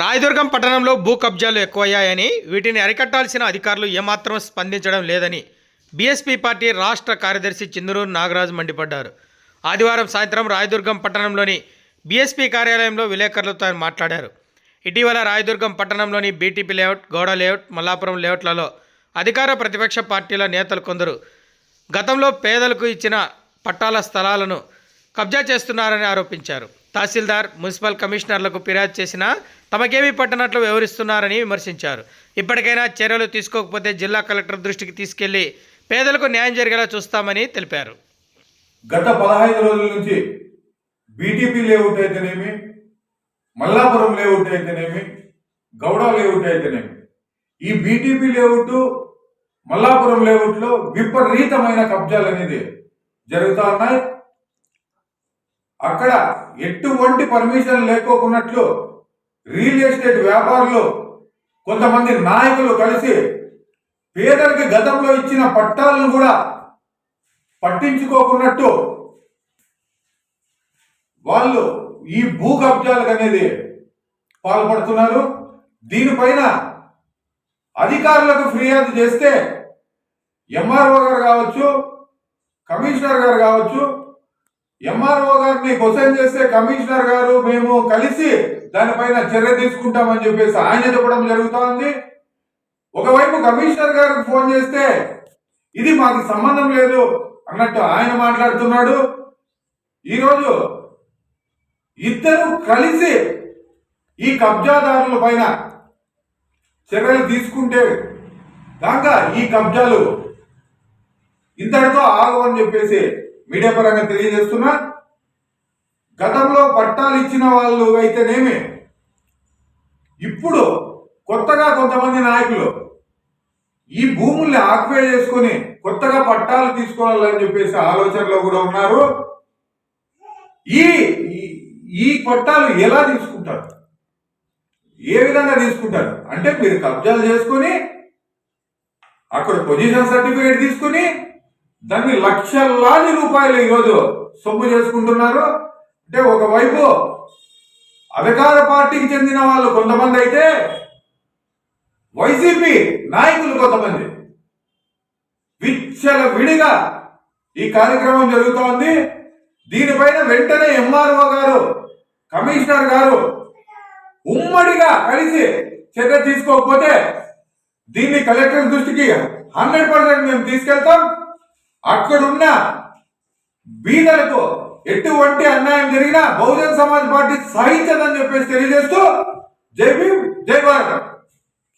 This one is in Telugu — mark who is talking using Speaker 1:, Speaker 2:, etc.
Speaker 1: రాయదుర్గం పట్టణంలో భూ కబ్జాలు ఎక్కువయ్యాయని వీటిని అరికట్టాల్సిన అధికారులు ఏమాత్రం స్పందించడం లేదని బీఎస్పీ పార్టీ రాష్ట్ర కార్యదర్శి చిందూరు నాగరాజు మండిపడ్డారు. ఆదివారం సాయంత్రం రాయదుర్గం పట్టణంలోని బీఎస్పీ కార్యాలయంలో విలేకరులతో ఆయన మాట్లాడారు. ఇటీవల రాయదుర్గం పట్టణంలోని BTP layout Gowda layout Mallapuram లేఅవుట్లలో అధికార ప్రతిపక్ష పార్టీల నేతలు కొందరు గతంలో పేదలకు ఇచ్చిన పట్టాల స్థలాలను కబ్జా చేస్తున్నారని ఆరోపించారు. తహసీల్దార్ మున్సిపల్ కమిషనర్లకు ఫిర్యాదు చేసినా తమకేమీ పట్టనట్లు వ్యవహరిస్తున్నారని విమర్శించారు. ఇప్పటికైనా చర్యలు తీసుకోకపోతే జిల్లా కలెక్టర్ దృష్టికి తీసుకెళ్ళి పేదలకు న్యాయం జరిగేలా చూస్తామని తెలిపారు.
Speaker 2: గత పదహైదు రోజుల నుంచి బీటీపీ లేఅవుట్ అయితేనేమి మల్లాపురం లేఅవుట్ అయితేనేమి గౌడ లేఅవుట్ అయితేనేమి ఈ బీటీపీ లేఅవుట్ మల్లాపురం లేఅవుట్లో విపరీతమైన కబ్జాలు అనేది జరుగుతూ ఉన్నాయి. అక్కడ ఎటువంటి పర్మిషన్ లేకోకున్నట్లు రియల్ ఎస్టేట్ వ్యాపారులు కొంతమంది నాయకులు కలిసి పేదలకి గతంలో ఇచ్చిన పట్టాలను కూడా పట్టించుకోకున్నట్టు వాళ్ళు ఈ భూ కబ్జాలకు అనేది పాల్పడుతున్నారు. దీనిపైన అధికారులకు ఫిర్యాదు చేస్తే ఎంఆర్ఓ గారు కావచ్చు కమిషనర్ గారు కావచ్చు ఎంఆర్ఓ గారిని క్వశ్చన్ చేస్తే కమిషనర్ గారు మేము కలిసి దానిపైన చర్య తీసుకుంటామని చెప్పేసి ఆయన చెప్పడం జరుగుతోంది. ఒకవైపు కమిషనర్ గారికి ఫోన్ చేస్తే ఇది మాకు సంబంధం లేదు అన్నట్టు ఆయన మాట్లాడుతున్నాడు. ఈరోజు ఇద్దరు కలిసి ఈ కబ్జాదారుల పైన చర్యలు తీసుకుంటే కాక ఈ కబ్జాలు ఇంతటితో ఆగవని చెప్పేసి మీడియా పరంగా తెలియజేస్తున్నా గతంలో పట్టాలు ఇచ్చిన వాళ్ళు అయితేనేమి ఇప్పుడు కొత్తగా కొంతమంది నాయకులు ఈ భూముల్ని ఆక్వే చేసుకొని కొత్తగా పట్టాలు తీసుకోవాలని చెప్పేసి ఆలోచనలో కూడా ఉన్నారు. ఈ ఈ- ఈ పట్టాలు ఎలా తీసుకుంటారు? ఏ విధంగా తీసుకుంటారు? అంటే మీరు కబ్జాలు చేసుకొని అక్కడ పొజిషన్ సర్టిఫికేట్ తీసుకుని దాన్ని లక్షలాది రూపాయలు ఈరోజు సొమ్ము చేసుకుంటున్నారు. అంటే ఒకవైపు అధికార పార్టీకి చెందిన వాళ్ళు కొంతమంది అయితే వైసీపీ నాయకులు కొంతమంది. విచ్చల విడిగా ఈ కార్యక్రమం జరుగుతోంది. దీనిపైన వెంటనే ఎంఆర్ఓ గారు కమిషనర్ గారు ఉమ్మడిగా కలిసి చర్య తీసుకోకపోతే దీన్ని కలెక్టర్ దృష్టికి హండ్రెడ్ పర్సెంట్ మేము తీసుకెళ్తాం. అక్కడున్న బీదలకు ఎటువంటి అన్యాయం జరిగినా బహుజన్ సమాజ్ పార్టీ సహించదని చెప్పేసి తెలియజేస్తూ జై భీమ్ జై భారత్.